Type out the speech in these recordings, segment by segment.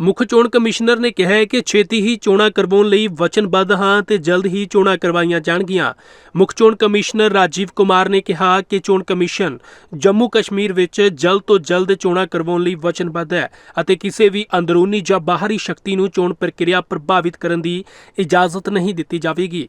ਮੁੱਖ ਚੋਣ ਕਮਿਸ਼ਨਰ ਨੇ ਕਿਹਾ ਹੈ ਕਿ ਛੇਤੀ ਹੀ ਚੋਣਾਂ ਕਰਵਾਉਣ ਲਈ ਵਚਨਬੱਧ ਹਾਂ ਤੇ ਜਲਦ ਹੀ ਚੋਣਾਂ ਕਰਵਾਈਆਂ ਜਾਣਗੀਆਂ। ਮੁੱਖ ਚੋਣ ਕਮਿਸ਼ਨਰ ਰਾਜੀਵ ਕੁਮਾਰ ਨੇ ਕਿਹਾ ਕਿ ਚੋਣ ਕਮਿਸ਼ਨ ਜੰਮੂ ਕਸ਼ਮੀਰ ਵਿੱਚ ਜਲਦ ਤੋਂ ਜਲਦ ਚੋਣਾਂ ਕਰਵਾਉਣ ਲਈ ਵਚਨਬੱਧ ਹੈ ਅਤੇ ਕਿਸੇ ਵੀ ਅੰਦਰੂਨੀ ਜਾਂ ਬਾਹਰੀ ਸ਼ਕਤੀ ਨੂੰ ਚੋਣ ਪ੍ਰਕਿਰਿਆ ਪ੍ਰਭਾਵਿਤ ਕਰਨ ਦੀ ਇਜਾਜ਼ਤ ਨਹੀਂ ਦਿੱਤੀ ਜਾਵੇਗੀ।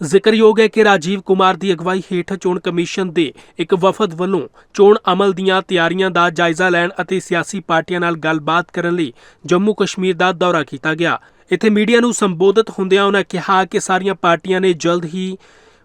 ਜ਼ਿਕਰਯੋਗ ਹੈ ਕਿ ਰਾਜੀਵ ਕੁਮਾਰ ਦੀ ਅਗਵਾਈ ਹੇਠ ਚੋਣ ਕਮਿਸ਼ਨ ਦੇ ਇੱਕ ਵਫਦ ਵੱਲੋਂ ਚੋਣ ਅਮਲ ਦੀਆਂ ਤਿਆਰੀਆਂ ਦਾ ਜਾਇਜ਼ਾ ਲੈਣ ਅਤੇ ਸਿਆਸੀ ਪਾਰਟੀਆਂ ਨਾਲ ਗੱਲਬਾਤ ਕਰਨ ਲਈ ਜੰਮੂ ਕਸ਼ਮੀਰ ਦਾ ਦੌਰਾ ਕੀਤਾ ਗਿਆ। ਇੱਥੇ ਮੀਡੀਆ ਨੂੰ ਸੰਬੋਧਿਤ ਹੁੰਦਿਆਂ ਉਹਨਾਂ ਕਿਹਾ ਕਿ ਸਾਰੀਆਂ ਪਾਰਟੀਆਂ ਨੇ ਜਲਦ ਹੀ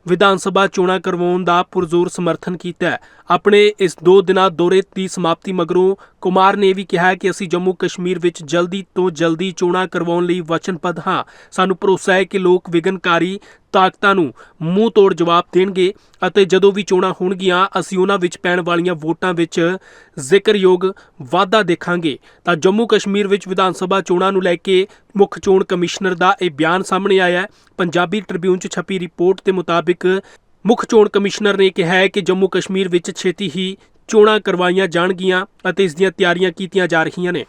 ਵਿਧਾਨ ਸਭਾ ਚੋਣਾਂ ਕਰਵਾਉਣ ਦਾ ਪੁਰਜ਼ੋਰ ਸਮਰਥਨ ਕੀਤਾ ਹੈ। ਆਪਣੇ ਇਸ ਦੋ ਦਿਨਾਂ ਦੌਰੇ ਦੀ ਸਮਾਪਤੀ ਮਗਰੋਂ ਕੁਮਾਰ ਨੇ ਵੀ ਕਿਹਾ ਕਿ ਅਸੀਂ ਜੰਮੂ ਕਸ਼ਮੀਰ ਵਿੱਚ ਜਲਦੀ ਤੋਂ ਜਲਦੀ ਚੋਣਾਂ ਕਰਵਾਉਣ ਲਈ ਵਚਨਬੱਧ ਹਾਂ। ਸਾਨੂੰ ਭਰੋਸਾ ਹੈ ਕਿ ਲੋਕ ਵਿਗਨਕਾਰੀ ਤਾਕਤਾਂ ਨੂੰ ਮੂੰਹ ਤੋੜ ਜਵਾਬ ਦੇਣਗੇ ਅਤੇ ਜਦੋਂ ਵੀ ਚੋਣਾਂ ਹੋਣਗੀਆਂ, ਅਸੀਂ ਉਹਨਾਂ ਵਿੱਚ ਪੈਣ ਵਾਲੀਆਂ ਵੋਟਾਂ ਵਿੱਚ ਜ਼ਿਕਰਯੋਗ ਵਾਧਾ ਦੇਖਾਂਗੇ। ਤਾਂ ਜੰਮੂ ਕਸ਼ਮੀਰ ਵਿੱਚ ਵਿਧਾਨ ਸਭਾ ਚੋਣਾਂ ਨੂੰ ਲੈ ਕੇ ਮੁੱਖ ਚੋਣ ਕਮਿਸ਼ਨਰ ਦਾ ਇਹ ਬਿਆਨ ਸਾਹਮਣੇ ਆਇਆ ਹੈ। ਪੰਜਾਬੀ ਟ੍ਰਿਬਿਊਨ 'ਚ ਛਪੀ ਰਿਪੋਰਟ ਦੇ ਮੁਤਾਬਿਕ ਮੁੱਖ ਚੋਣ ਕਮਿਸ਼ਨਰ ਨੇ ਕਿਹਾ ਹੈ ਕਿ ਜੰਮੂ ਕਸ਼ਮੀਰ ਵਿੱਚ ਛੇਤੀ ਹੀ ਚੋਣਾਂ ਕਰਵਾਈਆਂ ਜਾਣਗੀਆਂ ਅਤੇ ਇਸ ਦੀਆਂ ਤਿਆਰੀਆਂ ਕੀਤੀਆਂ ਜਾ ਰਹੀਆਂ ਨੇ।